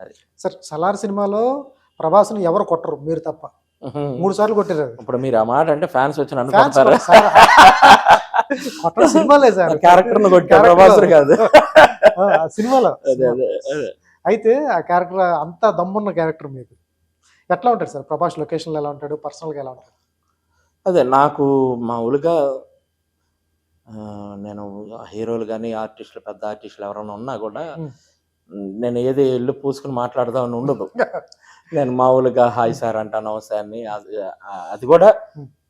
అది. సార్ సలార్ సినిమాలో ప్రభాస్ని ఎవరు కొట్టరు? మీరు తప్ప. మూడు సార్లు కొట్టారు. ఇప్పుడు మీరు ఆ మాట అంటే ఫ్యాన్స్ వచ్చి నన్ను Fans కొడతారా? కూడా సార్ కొట్టడం సినిమాలే సార్. క్యారెక్టర్. ప్రభాస్ కాదు. సినిమాలో. అదే అదే అదే. అయితే ఆ క్యారెక్టర్ అంత దమ్మున్న క్యారెక్టర్ మీకు. ఎట్లా ఉంటాడు సార్? ప్రభాస్ లొకేషన్లో ఎలా ఉంటాడు? పర్సనల్గా ఎలా ఉంటాడు? అదే నాకు మామూలుగా నేను హీరోలు కానీ ఆర్టిస్టులు పెద్ద ఆర్టిస్టులు ఎవరైనా ఉన్నా కూడా. నేను ఏది ఇల్లు పూసుకుని మాట్లాడదామని ఉండదు నేను మామూలుగా హాయ్ సార్ అంటా నమస్తే అని అది కూడా.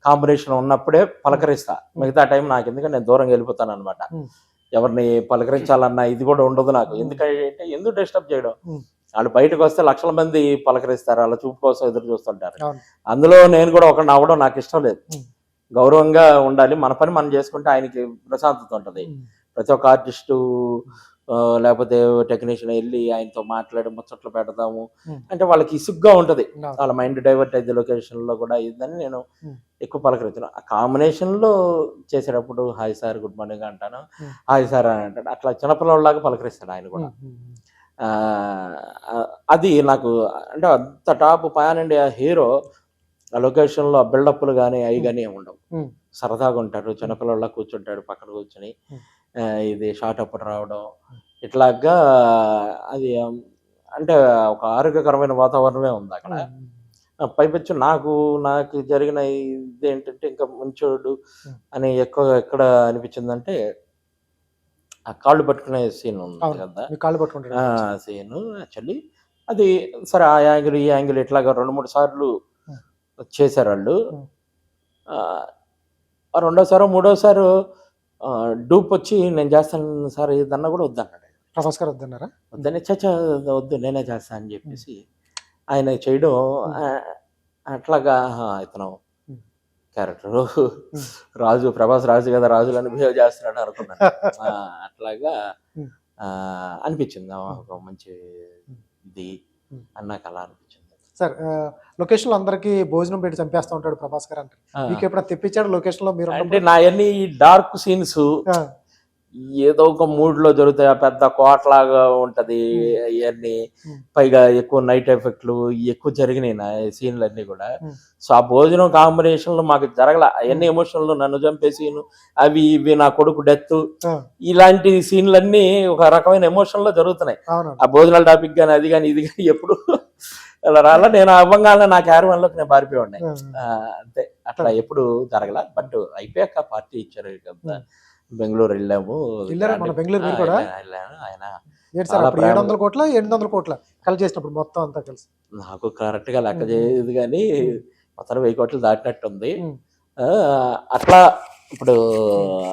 కాంబినేషన్ ఉన్నప్పుడే పలకరిస్తా మిగతా టైం నాకు ఎందుకంటే నేను దూరంగా వెళ్ళిపోతాను అనమాట. ఎవరిని పలకరించాలన్నా ఇది కూడా ఉండదు నాకు ఎందుకంటే ఎందుకు డిస్టర్బ్ చేయడం. వాళ్ళు బయటకు వస్తే లక్షల మంది పలకరిస్తారు వాళ్ళ చూపు కోసం ఎదురు చూస్తుంటారు. అందులో నేను కూడా ఒకరిని అవ్వడం నాకు ఇష్టం లేదు. గౌరవంగా ఉండాలి మన పని మనం చేసుకుంటే ఆయనకి ప్రశాంతత ఉంటుంది ప్రతి ఒక్క ఆర్టిస్టు లేకపోతే టెక్నీషియన్ వెళ్ళి ఆయనతో మాట్లాడి ముచ్చట్లు పెడదాము. అంటే వాళ్ళకి ఇసుగ్గా ఉంటది. వాళ్ళ మైండ్ డైవర్ట్ అయితే లొకేషన్లో కూడా ఇదని నేను. ఎక్కువ పలకరించాను ఆ కాంబినేషన్లో చేసేటప్పుడు హాయ్ సార్ గుడ్ మార్నింగ్ అంటాను. హాయ్ సార్ అని అంటాడు అట్లా చిన్నపిల్లలాగా పలకరిస్తాడు ఆయన కూడా. ఆ, ఆ, అది నాకు అంటే అంత టాప్ పాన్ ఇండియా హీరో ఆ లొకేషన్లో బిల్డప్లు కానీ అవి కానీ ఏమి ఉండవు. సరదాగా ఉంటాడు చిన్నపిల్లల కూర్చుంటాడు పక్కన కూర్చొని. ఆ, ఇది షార్ట్ అప్పుడు రావడం ఇట్లాగా అది అంటే ఒక ఆరోగ్యకరమైన వాతావరణమే ఉంది అక్కడ. పైపెచ్చు నాకు నాకు జరిగిన ఇది ఏంటంటే ఇంకా మంచోడు. అని ఎక్కువ ఎక్కడ అనిపించిందంటే ఆ కాళ్ళు పట్టుకునే సీన్ ఉంది. కదా. కాళ్ళు పట్టుకుంటాడు. సీన్ యాక్చువల్లీ అది సరే ఆ యాంగిల్ ఈ యాంగిల్ ఇట్లాగా రెండు మూడు సార్లు. చేశారు వాళ్ళు. రెండోసారి మూడోసారి డూప్ వచ్చి నేను చేస్తాను సార్ ఇదన్నా కూడా వద్దన్నాడు ప్రభాస్ గారు వద్దన్నారా? వద్దని చచ్చా వద్దు నేనే చేస్తా అని చెప్పేసి ఆయన చేయడం అట్లాగా ఇతను. క్యారెక్టర్ రాజు ప్రభాస్ రాజు కదా రాజులని బిహేవ్ చేస్తున్నాడు అనుకున్నాను. అట్లాగా అనిపించింది. ఒక మంచి. ఇది. అని నాకు అలా అనిపించింది. సార్ లొకేషన్లో అందరికి భోజనం పెట్టి చంపేస్తా ఉంటాడు ప్రభాస్ గారు అంటారు. ఆ, మీకు ఎప్పుడైనా తెప్పించాడు లొకేషన్లో మీరు అంటే? నా అన్ని డార్క్ సీన్స్ ఏదో ఒక మూడ్లో జరుగుతాయి పెద్ద కోటలాగా ఉంటది. ఇవన్నీ. పైగా ఎక్కువ నైట్ ఎఫెక్ట్లు ఎక్కువ జరిగినాయి నా సీన్లు అన్ని కూడా. సో ఆ భోజనం కాంబినేషన్లో మాకు జరగల. అవన్నీ ఎమోషన్లు నన్ను చంపే సీన్. అవి ఇవి నా కొడుకు డెత్. ఇలాంటి సీన్లన్నీ ఒక రకమైన ఎమోషన్లో జరుగుతున్నాయి ఆ భోజనాల టాపిక్ కానీ అది కానీ ఇది కానీ ఎప్పుడు అలా రాలా. నేను అవ్వంగానే నా క్యారవన్లోకి నేను పారిపోయి అంతే. అట్లా ఎప్పుడు జరగల. బట్ అయిపోయాక పార్టీ ఇచ్చారు కదా. బెంగళూరు వెళ్ళాము వెళ్ళారా మన బెంగళూరు మీరు కూడా? వెళ్ళాను. ఆయన ఏంటి సార్ చాలా అప్పుడు ఏడు. వందల కోట్ల ఎనిమిది వందల కోట్ల కలిసి చేసినప్పుడు మొత్తం అంతా కలిసి నాకు కరెక్ట్గా లెక్క. చేయదు కానీ. మొత్తం వెయ్యి కోట్లు దాటినట్టుంది అట్లా ఇప్పుడు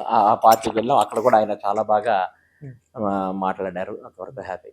ఆ పార్టీకి వెళ్ళాం అక్కడ కూడా ఆయన చాలా బాగా మాట్లాడారు అంతవరకు హ్యాపీ